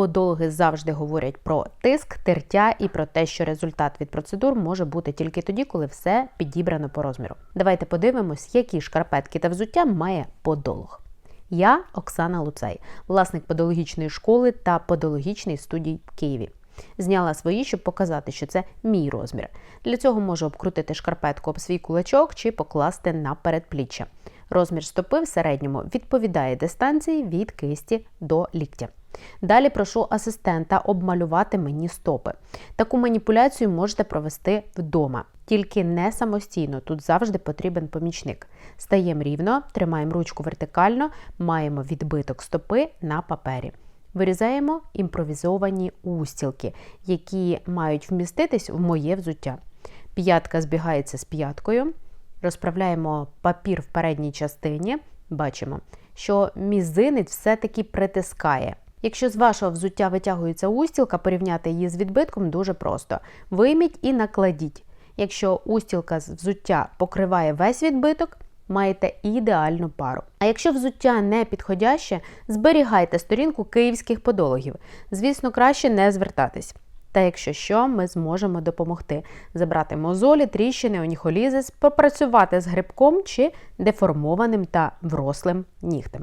подологи завжди говорять про тиск, тертя і про те, що результат від процедур може бути тільки тоді, коли все підібрано по розміру. Давайте подивимось, які шкарпетки та взуття має подолог. Я Оксана Луцей, власник подологічної школи та подологічної студії в Києві. Зняла свої, щоб показати, що це мій розмір. Для цього можу обкрутити шкарпетку об свій кулачок чи покласти на передпліччя. Розмір стопи в середньому відповідає дистанції від кисті до ліктя. Далі прошу асистента обмалювати мені стопи. Таку маніпуляцію можете провести вдома, тільки не самостійно. Тут завжди потрібен помічник. Стаємо рівно, тримаємо ручку вертикально, маємо відбиток стопи на папері. Вирізаємо імпровізовані устілки, які мають вміститись в моє взуття. П'ятка збігається з п'яткою. Розправляємо папір в передній частині. Бачимо, що мізинець все-таки притискає. Якщо з вашого взуття витягується устілка, порівняти її з відбитком дуже просто. Вийміть і накладіть. Якщо устілка з взуття покриває весь відбиток, маєте ідеальну пару. А якщо взуття не підходяще, зберігайте сторінку київських подологів. Звісно, краще не звертатись. Та якщо що, ми зможемо допомогти забрати мозолі, тріщини, оніхолізис, попрацювати з грибком чи деформованим та врослим нігтем.